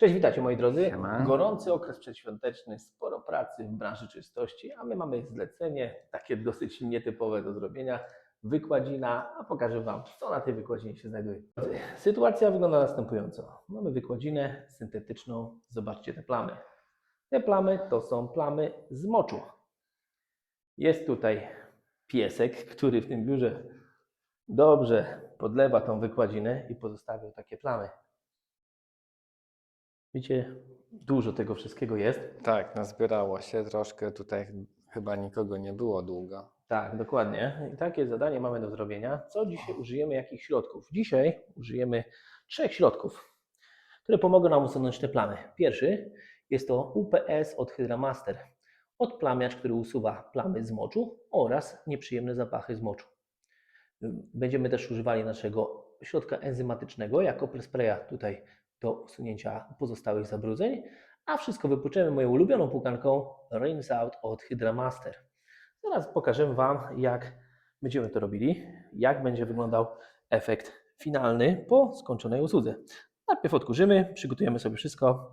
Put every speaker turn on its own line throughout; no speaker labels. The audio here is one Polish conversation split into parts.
Cześć, witajcie moi drodzy.
Siema.
Gorący okres przedświąteczny, sporo pracy w branży czystości, a my mamy zlecenie takie dosyć nietypowe do zrobienia. Wykładzina, a pokażę Wam, co na tej wykładzinie się znajduje. Sytuacja wygląda następująco. Mamy wykładzinę syntetyczną, zobaczcie te plamy. Te plamy to są plamy z moczu. Jest tutaj piesek, który w tym biurze dobrze podlewa tą wykładzinę i pozostawiał takie plamy. Widzicie, dużo tego wszystkiego jest.
Tak, nazbierało się troszkę. Tutaj chyba nikogo nie było długo.
Tak, dokładnie. I takie zadanie mamy do zrobienia. Co dzisiaj użyjemy, jakich środków? Dzisiaj użyjemy trzech środków, które pomogą nam usunąć te plamy. Pierwszy jest to UPS od Hydramaster. Odplamiacz, który usuwa plamy z moczu oraz nieprzyjemne zapachy z moczu. Będziemy też używali naszego środka enzymatycznego jako prespraya tutaj do usunięcia pozostałych zabrudzeń, a wszystko wypłuczemy moją ulubioną płukanką Rinse Out od Hydramaster. Zaraz pokażemy Wam, jak będziemy to robili, jak będzie wyglądał efekt finalny po skończonej usłudze. Najpierw odkurzymy, przygotujemy sobie wszystko.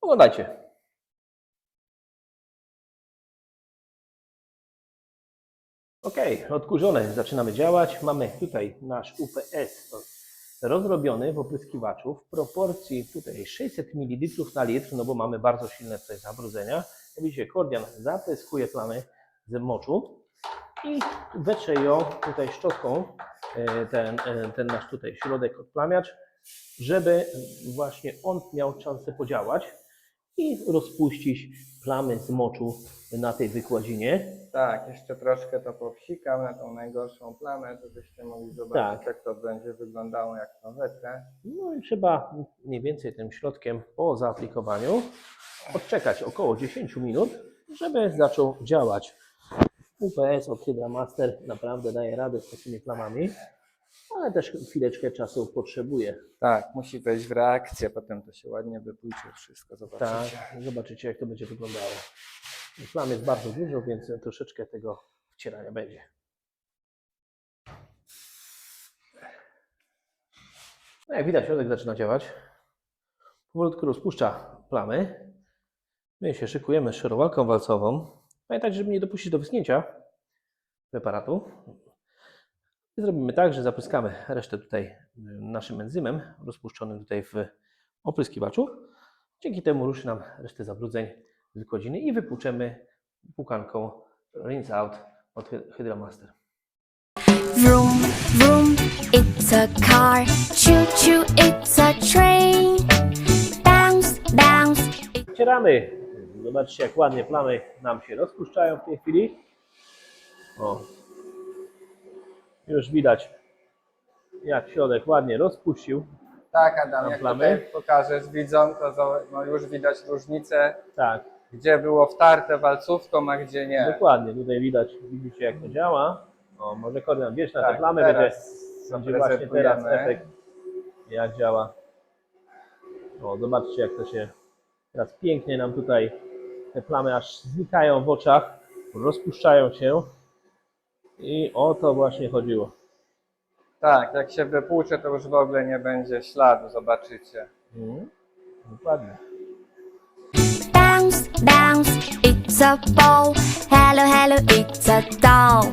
Oglądajcie. Ok, odkurzone, zaczynamy działać. Mamy tutaj nasz UPS rozrobiony w opryskiwaczu w proporcji tutaj 600 ml na litr, no bo mamy bardzo silne tutaj zabrudzenia. Jak widzicie, kordian zapryskuje plamy z moczu i wetrze ją tutaj szczotką, e, ten, e, ten nasz tutaj środek odplamiacz, żeby właśnie on miał szansę podziałać i rozpuścić plamy z moczu na tej wykładzinie.
Tak, jeszcze troszkę to popsikam na tą najgorszą plamę, żebyście mogli zobaczyć,
Tak.
jak to będzie wyglądało, jak to wetrę.
No i trzeba mniej więcej tym środkiem po zaaplikowaniu odczekać około 10 minut, żeby zaczął działać. UPS od Hydramaster naprawdę daje radę z takimi plamami, ale też chwileczkę czasu potrzebuje.
Tak, musi wejść w reakcję, potem to się ładnie wypłucze wszystko,
Tak,
zobaczycie.
zobaczycie jak to będzie wyglądało. Plam jest bardzo dużo, więc troszeczkę tego wcierania będzie. No jak widać, środek zaczyna działać. Powolutku rozpuszcza plamy. My się szykujemy z szerowalką walcową. Pamiętajcie, żeby nie dopuścić do wyschnięcia preparatu. Zrobimy tak, że zapryskamy resztę tutaj y, naszym enzymem rozpuszczonym tutaj w opryskiwaczu. Dzięki temu ruszy nam resztę zabrudzeń z wykładziny i wypłuczemy płukanką Rinse Out od Hy- Hydramaster.
Vroom, vroom, it's a car. Choo choo, it's a train. Bounce, bounce,
Wcieramy. Zobaczcie, jak ładnie plamy nam się rozpuszczają w tej chwili. O. Już widać, jak środek ładnie rozpuścił.
Tak, Adam, jak
plamy?
tutaj pokażesz widzom, to no już widać różnicę,
Tak,
gdzie było wtarte walcówką, a gdzie nie.
dokładnie. Tutaj widać, widzicie, jak to działa. O, może Kordian, wiesz na te
Tak,
plamy, będzie,
teraz
będzie właśnie teraz
zaprezentujemy.
efekt, jak działa. O, zobaczcie, jak to się teraz pięknie nam tutaj te plamy aż znikają w oczach, rozpuszczają się. I o to właśnie chodziło.
Tak, jak się wypłucze, to już w ogóle nie będzie śladu, zobaczycie.
Mhm. Dokładnie.
bounce, bounce, it's a ball. Hello, hello, it's a doll.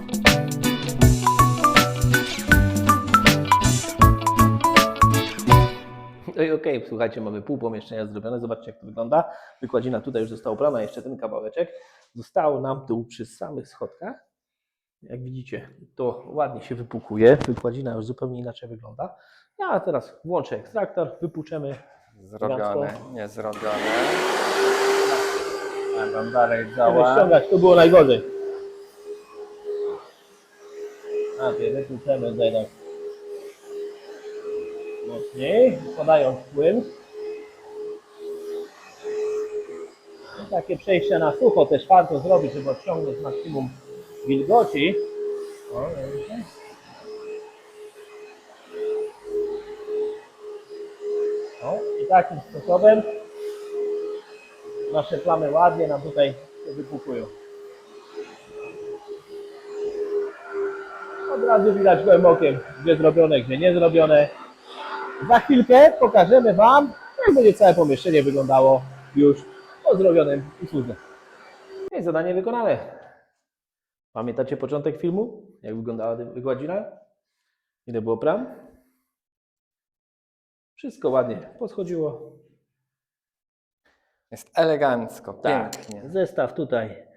No i okej, słuchajcie, mamy pół pomieszczenia zrobione. Zobaczcie, jak to wygląda. Wykładzina tutaj już została ubrana, jeszcze ten kawałeczek. Zostało nam tu przy samych schodkach. Jak widzicie, to ładnie się wypukuje. Wykładzina już zupełnie inaczej wygląda. Ja teraz włączę ekstraktor, wypłuczemy.
Zrobione, nie zrobione.
Tak,
A wam dalej
Żeby
działa.
ściągać, to było najgorzej. A, ty wypłuczemy tutaj tak mocniej, podając płyn. I takie przejście na sucho też warto zrobić, żeby odciągnąć maksimum wilgoci. O, widzicie? O, i takim sposobem nasze plamy ładnie nam tutaj wypukują. Od razu widać gołym okiem, gdzie zrobione, gdzie nie zrobione. Za chwilkę pokażemy Wam, Tak będzie całe pomieszczenie wyglądało już po zrobionym usłudze. No zadanie wykonane. Pamiętacie początek filmu? Jak wyglądała wykładzina? Ile było pram? Wszystko ładnie poschodziło.
Jest elegancko,
Tak,
pięknie.
zestaw tutaj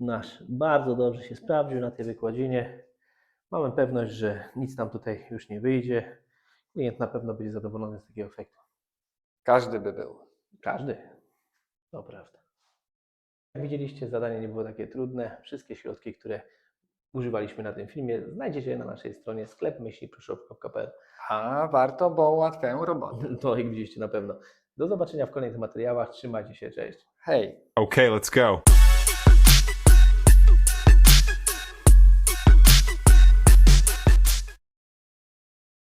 nasz bardzo dobrze się sprawdził na tej wykładzinie. Mamy pewność, że nic nam tutaj już nie wyjdzie. Klient na pewno będzie zadowolony z takiego efektu.
Każdy by był.
Każdy. To prawda. Jak widzieliście, zadanie nie było takie trudne. Wszystkie środki, które używaliśmy na tym filmie, znajdziecie na naszej stronie sklepmyśliprushop.pl.
A warto, bo ułatwiają robotę.
To jak widzieliście na pewno. Do zobaczenia w kolejnych materiałach. Trzymajcie się, cześć.
Hej.
Okay, let's go.